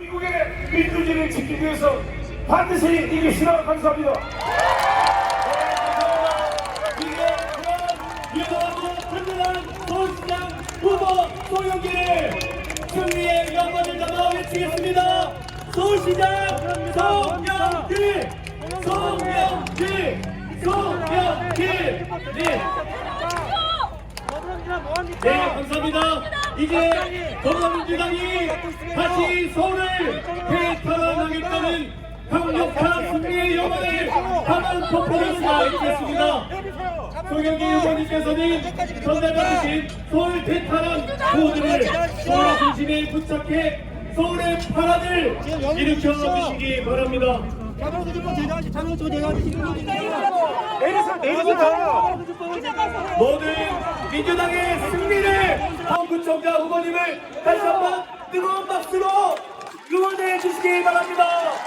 미국의 민주주의를 지키기 위해서 반드시 이기시라 감사합니다. 후보 소영기를 승리의 영광을 담아 외치겠습니다. 서울시장 송영길, 송영길, 송영길. 네. 네, 감사합니다. 이제 더불어민주당이 다시 서울을 대탈환하겠다는 강력한 승리의 강한 폭발할 수가 있겠습니다. 송영기 의원님께서는 전달받으신 서울 대탈환 구호들을 서울 중심에 부착해 서울의 파란을 일으켜 주시기 바랍니다. 내리서 내리서 모든 민주당의 승리를 서 구청장 후보님을 다시 한번 뜨거운 박수로 응원해 주시기 바랍니다.